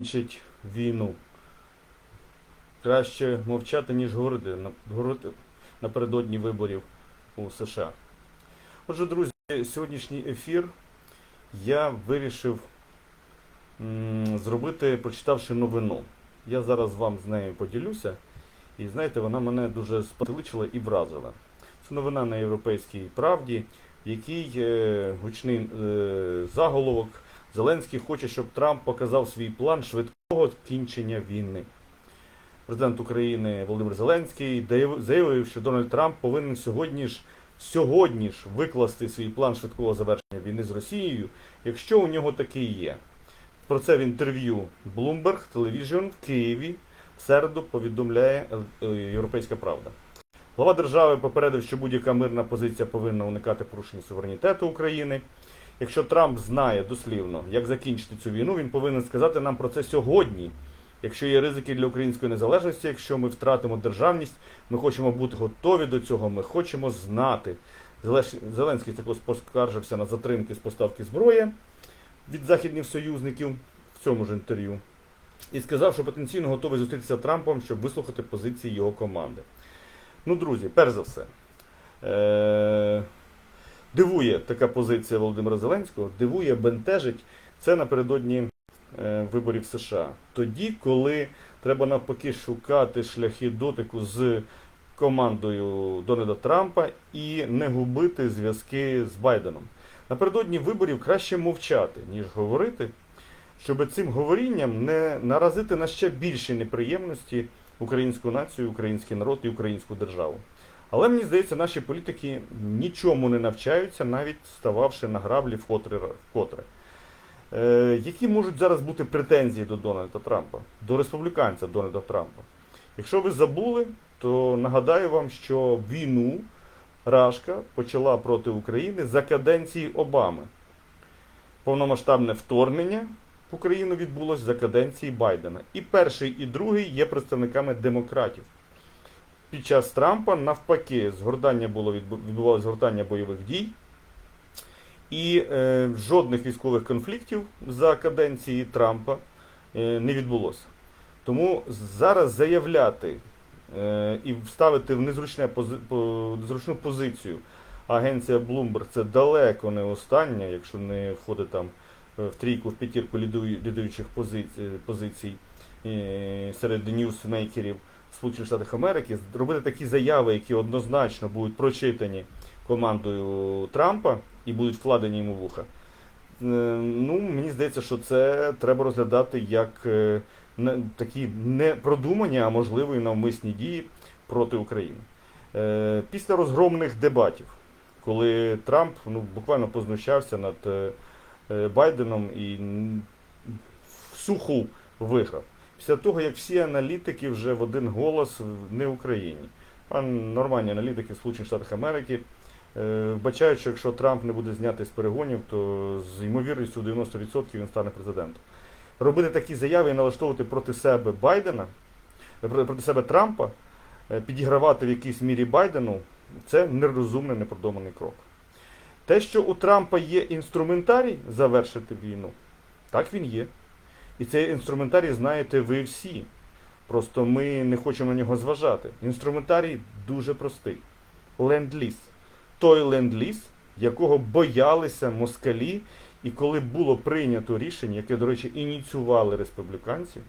закінчить війну. Краще мовчати, ніж говорити, напередодні виборів у США. Отже, друзі, сьогоднішній ефір я вирішив зробити, прочитавши новину. Я зараз вам з нею поділюся. І знаєте, вона мене дуже спотеличила і вразила. Це новина на Європейській правді, в якій е, гучний е, заголовок Зеленський хоче, щоб Трамп показав свій план швидкого кінчення війни. Президент України Володимир Зеленський заявив, що Дональд Трамп повинен сьогодні ж сьогодні ж викласти свій план швидкого завершення війни з Росією, якщо у нього такий є. Про це в інтерв'ю Bloomberg Television в Києві в середу повідомляє е, Європейська Правда. Глава держави попередив, що будь-яка мирна позиція повинна уникати порушення суверенітету України. Якщо Трамп знає дослівно, як закінчити цю війну, він повинен сказати нам про це сьогодні. Якщо є ризики для української незалежності, якщо ми втратимо державність, ми хочемо бути готові до цього, ми хочемо знати. Зеленський також поскаржився на затримки з поставки зброї від західних союзників в цьому ж інтерв'ю і сказав, що потенційно готовий зустрітися з Трампом, щоб вислухати позиції його команди. Ну, друзі, перш за все, е- дивує така позиція Володимира Зеленського, дивує, бентежить це напередодні е, виборів США. Тоді, коли треба навпаки шукати шляхи дотику з командою Дональда Трампа і не губити зв'язки з Байденом. Напередодні виборів краще мовчати, ніж говорити, щоб цим говорінням не наразити на ще більші неприємності українську націю, український народ і українську державу. Але мені здається, наші політики нічому не навчаються, навіть стававши на граблі вкотре. вкотре. Е, які можуть зараз бути претензії до Дональда Трампа, до республіканця Дональда Трампа? Якщо ви забули, то нагадаю вам, що війну Рашка почала проти України за каденції Обами. Повномасштабне вторгнення в Україну відбулося за каденції Байдена. І перший, і другий є представниками демократів. Під час Трампа навпаки згортання було відбувалося згортання бойових дій. І е, жодних військових конфліктів за каденції Трампа е, не відбулося. Тому зараз заявляти е, і вставити в незручне пози- по- незручну позицію агенція Bloomberg це далеко не остання, якщо не входить там е, в трійку, в п'ятірку лідуючих позицій, позицій е, серед ньюсмейкерів Сполучених Штатів Америки, робити такі заяви, які однозначно будуть прочитані командою Трампа і будуть вкладені йому в вуха. Е, Ну, мені здається, що це треба розглядати як е, такі не продумані, а можливо і навмисні дії проти України. Е, Після розгромних дебатів, коли Трамп ну, буквально познущався над Байденом і суху виграв. Після того, як всі аналітики вже в один голос не в Україні, а нормальні аналітики в Сполучених Штатах Америки е, вбачають, що якщо Трамп не буде знятий з перегонів, то з ймовірністю 90% він стане президентом. Робити такі заяви і налаштовувати проти себе Байдена, е, проти себе Трампа, е, підігравати в якійсь мірі Байдену, це нерозумний, непродуманий крок. Те, що у Трампа є інструментарій завершити війну, так він є. І цей інструментарій знаєте ви всі. Просто ми не хочемо на нього зважати. Інструментарій дуже простий. Ленд-ліз. Той ленд-ліз, якого боялися москалі, і коли було прийнято рішення, яке, до речі, ініціювали республіканці,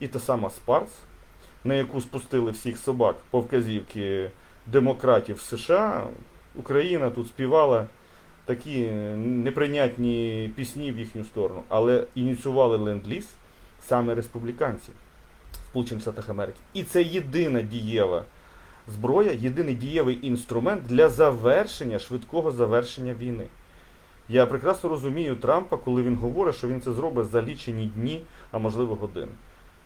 і та сама Спарс, на яку спустили всіх собак по вказівки демократів США, Україна тут співала такі неприйнятні пісні в їхню сторону, але ініціювали ленд-ліз саме республіканці в Сполучених Штатах Америки. І це єдина дієва зброя, єдиний дієвий інструмент для завершення, швидкого завершення війни. Я прекрасно розумію Трампа, коли він говорить, що він це зробить за лічені дні, а можливо години.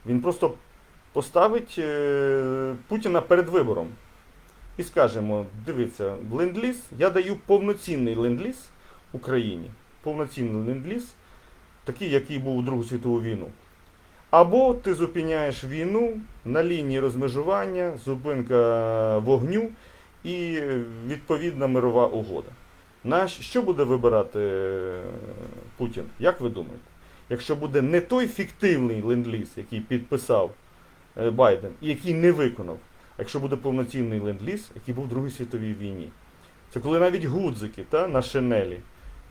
Він просто поставить е, Путіна перед вибором і скажемо, дивіться, ленд-ліз, я даю повноцінний ленд-ліз Україні, повноцінний ленд-ліз, такий, який був у Другу світову війну. Або ти зупиняєш війну на лінії розмежування, зупинка вогню і відповідна мирова угода. На що буде вибирати е, Путін? Як ви думаєте? якщо буде не той фіктивний ленд-ліз, який підписав е, Байден, і який не виконав, якщо буде повноцінний ленд-ліз, який був в Другій світовій війні. Це коли навіть гудзики та, на шинелі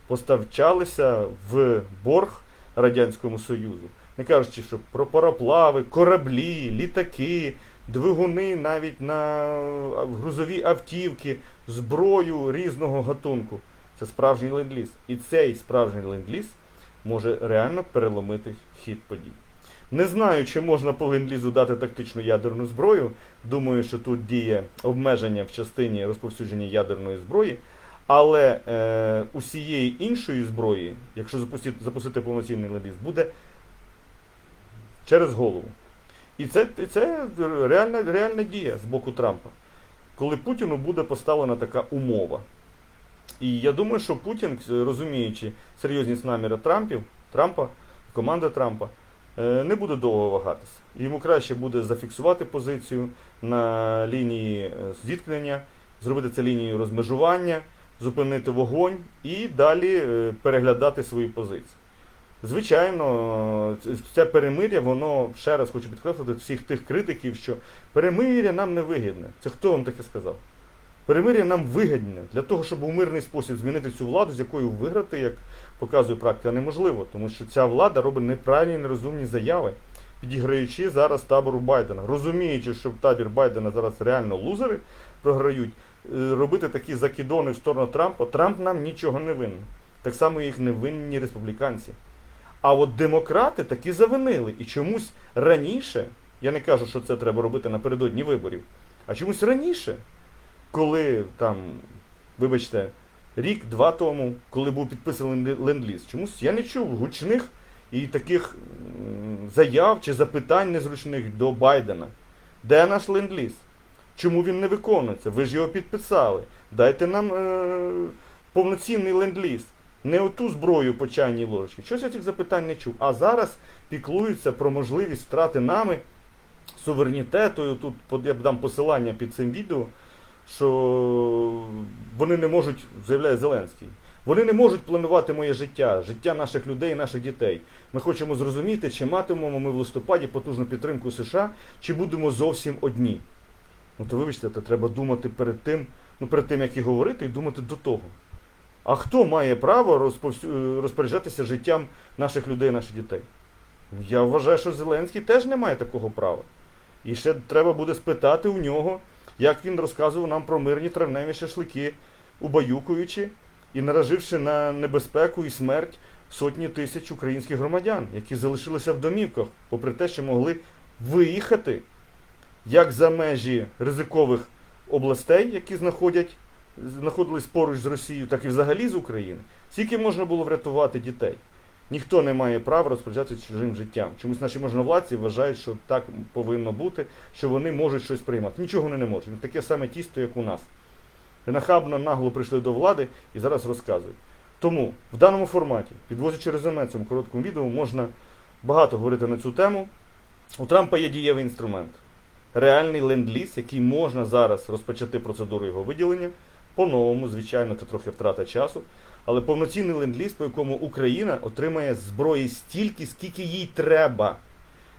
поставчалися в борг Радянському Союзу. Не кажучи, що про пароплави, кораблі, літаки, двигуни навіть на грузові автівки, зброю різного гатунку. Це справжній ленд-ліз. І цей справжній ленд-ліз може реально переломити хід подій. Не знаю, чи можна по ленд-лізу дати тактичну ядерну зброю. Думаю, що тут діє обмеження в частині розповсюдження ядерної зброї. Але е, усієї іншої зброї, якщо запустити, запустити повноцінний ленд-ліз, буде через голову. І це, і це реальна, реальна дія з боку Трампа, коли Путіну буде поставлена така умова. І я думаю, що Путін, розуміючи серйозність наміри Трампів, Трампа, команди Трампа, не буде довго вагатися. Йому краще буде зафіксувати позицію на лінії е, зіткнення, зробити це лінією розмежування, зупинити вогонь і далі е, переглядати свої позиції. Звичайно, це перемиря, воно ще раз хочу підкреслити всіх тих критиків, що перемиря нам не вигідне. Це хто вам таке сказав? Перемиря нам вигідне для того, щоб у мирний спосіб змінити цю владу, з якою виграти, як показує практика, неможливо, тому що ця влада робить неправильні, нерозумні заяви, підіграючи зараз табору Байдена, розуміючи, що в табір Байдена зараз реально лузери програють, е, робити такі закидони в сторону Трампа. Трамп нам нічого не винен. Так само їх не винні республіканці. А от демократи таки завинили. І чомусь раніше, я не кажу, що це треба робити напередодні виборів, а чомусь раніше, коли там, вибачте, рік-два тому, коли був підписаний ленд-ліз, чомусь я не чув гучних і таких заяв чи запитань незручних до Байдена. Де наш ленд-ліз? Чому він не виконується? Ви ж його підписали. Дайте нам е- повноцінний ленд-ліз. Не оту зброю по чайній ложечці. Щось я цих запитань не чув. А зараз піклуються про можливість втрати нами суверенітету. Тут я дам посилання під цим відео, що вони не можуть, заявляє Зеленський. Вони не можуть планувати моє життя, життя наших людей наших дітей. Ми хочемо зрозуміти, чи матимемо ми в листопаді потужну підтримку США, чи будемо зовсім одні. Ну то вибачте, то треба думати перед тим, ну перед тим, як і говорити, і думати до того. А хто має право розпоряджатися життям наших людей, наших дітей? Я вважаю, що Зеленський теж не має такого права. І ще треба буде спитати у нього, як він розказував нам про мирні травневі шашлики, убаюкуючи і нараживши на небезпеку і смерть сотні тисяч українських громадян, які залишилися в домівках, попри те, що могли виїхати як за межі ризикових областей, які знаходять знаходились поруч з Росією, так і взагалі з України, скільки можна було врятувати дітей. Ніхто не має права розпоряджатися чужим життям. Чомусь наші можновладці вважають, що так повинно бути, що вони можуть щось приймати. Нічого вони не можуть. Таке саме тісто, як у нас. Нахабно нагло прийшли до влади і зараз розказують. Тому в даному форматі, підвозячи резюме цьому короткому відео, можна багато говорити на цю тему. У Трампа є дієвий інструмент. Реальний ленд-ліз, який можна зараз розпочати процедуру його виділення. По-новому, звичайно, це трохи втрата часу. Але повноцінний ленд-ліз, по якому Україна отримає зброї стільки, скільки їй треба.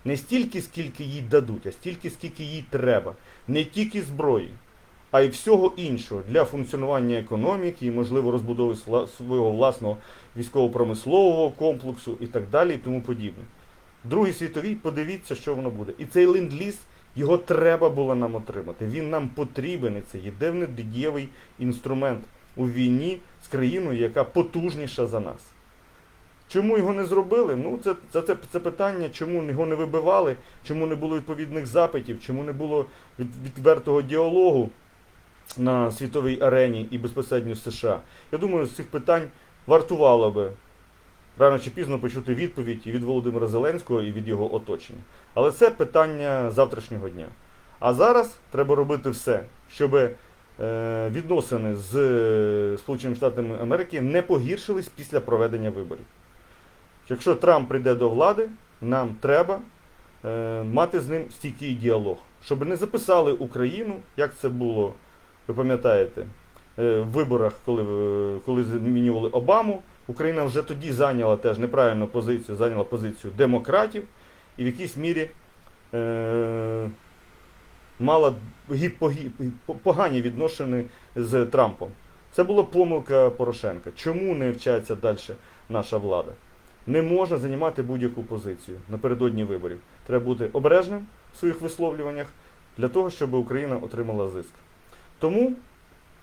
Не стільки, скільки їй дадуть, а стільки, скільки їй треба. Не тільки зброї, а й всього іншого для функціонування економіки і, можливо, розбудови свого власного військово-промислового комплексу і так далі, і тому подібне. В Другій світовій подивіться, що воно буде. І цей ленд-ліз, його треба було нам отримати. Він нам потрібен, і це єдиний дієвий інструмент у війні з країною, яка потужніша за нас. Чому його не зробили? Ну, це, це, це, це питання, чому його не вибивали, чому не було відповідних запитів, чому не було від, відвертого діалогу на світовій арені і безпосередньо США. Я думаю, з цих питань вартувало би рано чи пізно почути відповідь і від Володимира Зеленського, і від його оточення. Але це питання завтрашнього дня. А зараз треба робити все, щоб е, відносини з е, Сполученими Штатами Америки не погіршились після проведення виборів. Якщо Трамп прийде до влади, нам треба е, мати з ним стійкий діалог, щоб не записали Україну, як це було, ви пам'ятаєте, е, в виборах, коли, е, коли змінювали Обаму, Україна вже тоді зайняла теж неправильну позицію, зайняла позицію демократів і в якійсь мірі е, мала погані відношення з Трампом. Це була помилка Порошенка. Чому не вчається далі наша влада? Не можна займати будь-яку позицію напередодні виборів. Треба бути обережним в своїх висловлюваннях для того, щоб Україна отримала зиск. Тому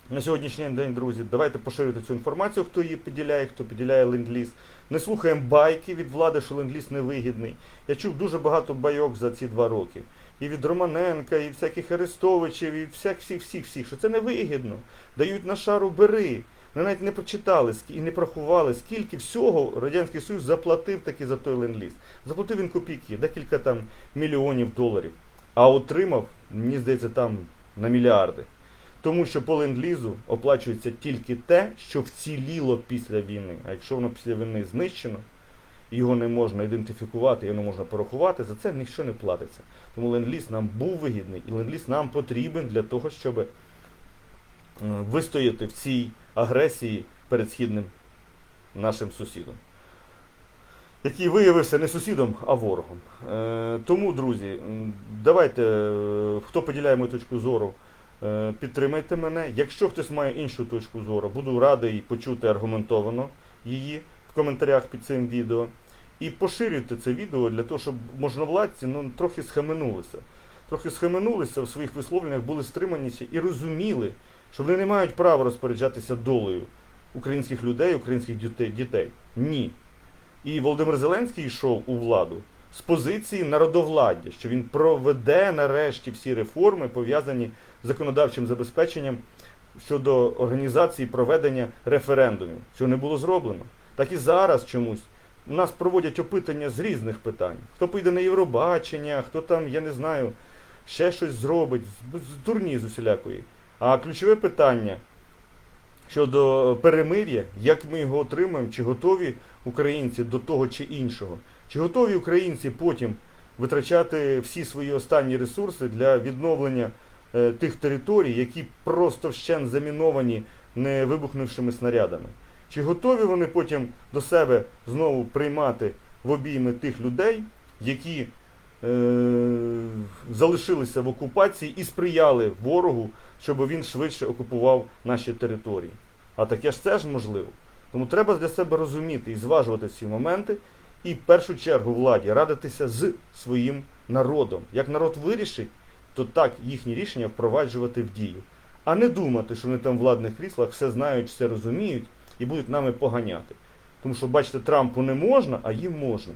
на сьогоднішній день, друзі, давайте поширювати цю інформацію, хто її поділяє, хто поділяє ленд-ліз. Не слухаємо байки від влади, що ленд-ліз невигідний. Я чув дуже багато байок за ці два роки. І від Романенка, і всяких Арестовичів, і всіх, всіх, всіх, всіх, що це невигідно. Дають на шару бери. Вони навіть не прочитали і не порахували, скільки всього Радянський Союз заплатив таки за той ленд-ліз. Заплатив він копійки, декілька там мільйонів доларів. А отримав, мені здається, там на мільярди. Тому що по ленд-лізу оплачується тільки те, що вціліло після війни. А якщо воно після війни знищено, його не можна ідентифікувати, його не можна порахувати, за це нічого не платиться. Тому ленд-ліз нам був вигідний, і ленд-ліз нам потрібен для того, щоб е, вистояти в цій агресії перед східним нашим сусідом. Який виявився не сусідом, а ворогом. Е, тому, друзі, давайте, е, хто поділяє мою точку зору, підтримайте мене. Якщо хтось має іншу точку зору, буду радий почути аргументовано її коментарях під цим відео. І поширюйте це відео для того, щоб можновладці ну, трохи схаменулися. Трохи схаменулися в своїх висловленнях, були стриманіші і розуміли, що вони не мають права розпоряджатися долею українських людей, українських дітей. Ні. І Володимир Зеленський йшов у владу з позиції народовладдя, що він проведе нарешті всі реформи, пов'язані з законодавчим забезпеченням щодо організації проведення референдумів. Що не було зроблено. Так і зараз чомусь. У нас проводять опитання з різних питань. Хто поїде на Євробачення, хто там, я не знаю, ще щось зробить, з дурні з усілякої. А ключове питання щодо перемир'я, як ми його отримаємо, чи готові українці до того чи іншого, чи готові українці потім витрачати всі свої останні ресурси для відновлення е, тих територій, які просто вщен заміновані не вибухнувшими снарядами. Чи готові вони потім до себе знову приймати в обійми тих людей, які е, залишилися в окупації і сприяли ворогу, щоб він швидше окупував наші території? А таке ж це ж можливо. Тому треба для себе розуміти і зважувати ці моменти, і в першу чергу владі радитися з своїм народом. Як народ вирішить, то так їхні рішення впроваджувати в дію. А не думати, що вони там в владних кріслах все знають, все розуміють і будуть нами поганяти. Тому що, бачите, Трампу не можна, а їм можна.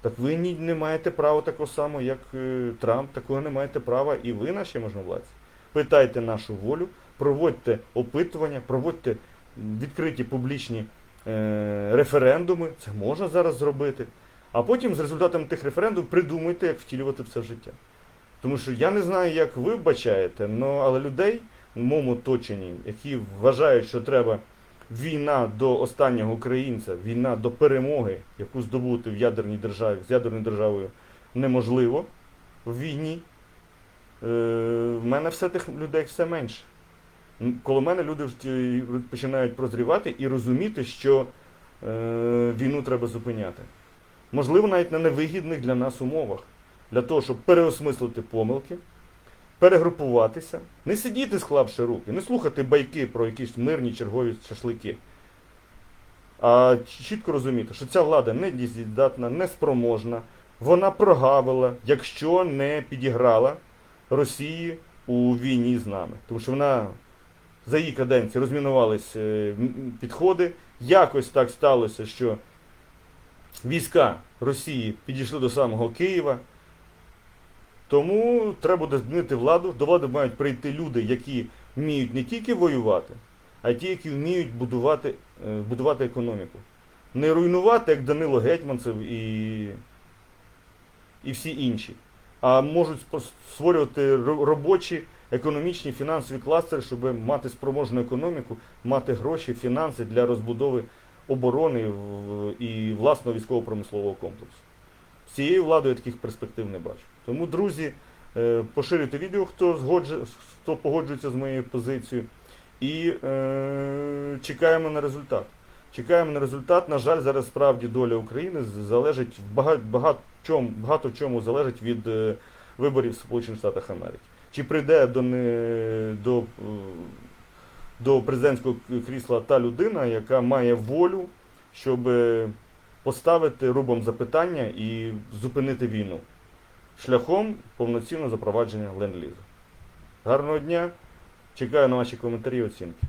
Так ви ні- не маєте права такого самого, як е, Трамп, такого не маєте права і ви, наші можновладці. Питайте нашу волю, проводьте опитування, проводьте відкриті публічні е, референдуми. Це можна зараз зробити. А потім з результатами тих референдумів придумайте, як втілювати це в життя. Тому що я не знаю, як ви вбачаєте, але людей в моєму оточенні, які вважають, що треба війна до останнього українця, війна до перемоги, яку здобути в ядерній державі, з ядерною державою неможливо в війні. Е, в мене все тих людей все менше. Коло мене люди починають прозрівати і розуміти, що е, війну треба зупиняти. Можливо, навіть на невигідних для нас умовах. Для того, щоб переосмислити помилки, перегрупуватися, не сидіти склавши руки, не слухати байки про якісь мирні чергові шашлики. А чітко розуміти, що ця влада не дієздатна, не спроможна, вона прогавила, якщо не підіграла Росії у війні з нами. Тому що вона за її каденції розмінувались е, підходи. Якось так сталося, що війська Росії підійшли до самого Києва. Тому треба буде змінити владу. До влади мають прийти люди, які вміють не тільки воювати, а й ті, які вміють будувати, е, будувати економіку. Не руйнувати, як Данило Гетьманцев і, і всі інші, а можуть створювати робочі, економічні, фінансові кластери, щоб мати спроможну економіку, мати гроші, фінанси для розбудови оборони і власного військово-промислового комплексу. З цією владою я таких перспектив не бачу. Тому, друзі, е, поширюйте відео, хто, згодже, хто погоджується з моєю позицією. І е, чекаємо на результат. Чекаємо на результат. На жаль, зараз справді доля України залежить в багато, чому, багато чому залежить від е, виборів в Сполучених Штатах Америки. Чи прийде до, не, до, е, до президентського крісла та людина, яка має волю, щоб поставити рубом запитання і зупинити війну шляхом повноцінного запровадження ленд-лізу. Гарного дня! Чекаю на ваші коментарі і оцінки.